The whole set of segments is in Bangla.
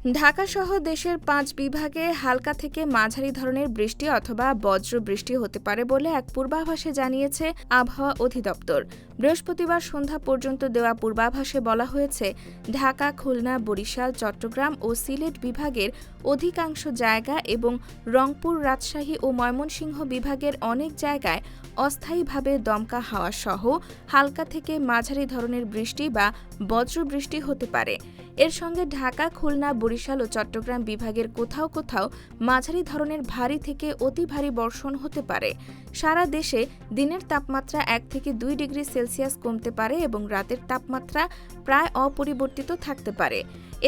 ঢাকাসহ দেশের পাঁচ বিভাগে হালকা থেকে মাঝারি ধরনের বৃষ্টি অথবা বজ্র বৃষ্টি হতে পারে বলে এক পূর্বাভাসে জানিয়েছে আবহাওয়া অধিদপ্তর। বৃহস্পতিবার সন্ধ্যা পর্যন্ত দেওয়া পূর্বাভাসে বলা হয়েছে, ঢাকা, খুলনা, বরিশাল, চট্টগ্রাম ও সিলেট বিভাগের অধিকাংশ জায়গা এবং রংপুর, রাজশাহী ও ময়মনসিংহ বিভাগের অনেক জায়গায় অস্থায়ীভাবে দমকা হাওয়া সহ হালকা থেকে মাঝারি ধরনের বৃষ্টি বা বজ্রবৃষ্টি হতে পারে। এর সঙ্গে ঢাকা, খুলনা, বরিশাল ও চট্টগ্রাম বিভাগের কোথাও কোথাও মাঝারি ধরনের ভারী থেকে অতি ভারী বর্ষণ হতে পারে। সারা দেশে দিনের তাপমাত্রা এক থেকে দুই ডিগ্রি সেলসিয়াস কমতে পারে এবং রাতের তাপমাত্রা প্রায় অপরিবর্তিত থাকতে পারে।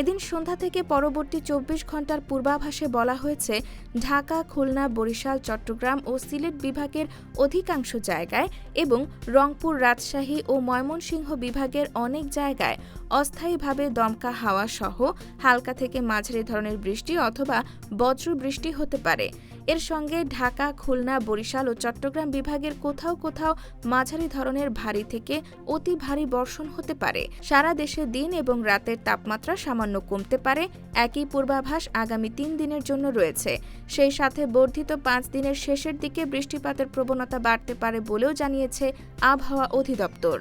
এদিন সন্ধ্যা থেকে পরবর্তী চব্বিশ ঘণ্টার পূর্বাভাসে বলা হয়েছে, ঢাকা, খুলনা, বরিশাল, চট্টগ্রাম ও সিলেট বিভাগের অধিকাংশ জায়গায় এবং রংপুর, রাজশাহী ও ময়মনসিংহ বিভাগের অনেক জায়গায় অস্থায়ীভাবে দমকা হাওয়া সহ হালকা থেকে মাঝারি ধরনের বৃষ্টি অথবা বজ্র বৃষ্টি হতে পারে। এর সঙ্গে ঢাকা, খুলনা, বরিশাল ও চট্টগ্রাম বিভাগের কোথাও কোথাও মাঝারি ধরনের ভারী থেকে অতি ভারী বর্ষণ হতে পারে। সারা দেশে দিন এবং রাতের তাপমাত্রা সামান্য কমতে পারে, একই পূর্বাভাস আগামী তিন দিনের জন্য রয়েছে। সেই সাথে বর্ধিত পাঁচ দিনের শেষের দিকে বৃষ্টিপাতের প্রবণতা বাড়তে পারে বলেও জানিয়েছে আবহাওয়া অধিদপ্তর।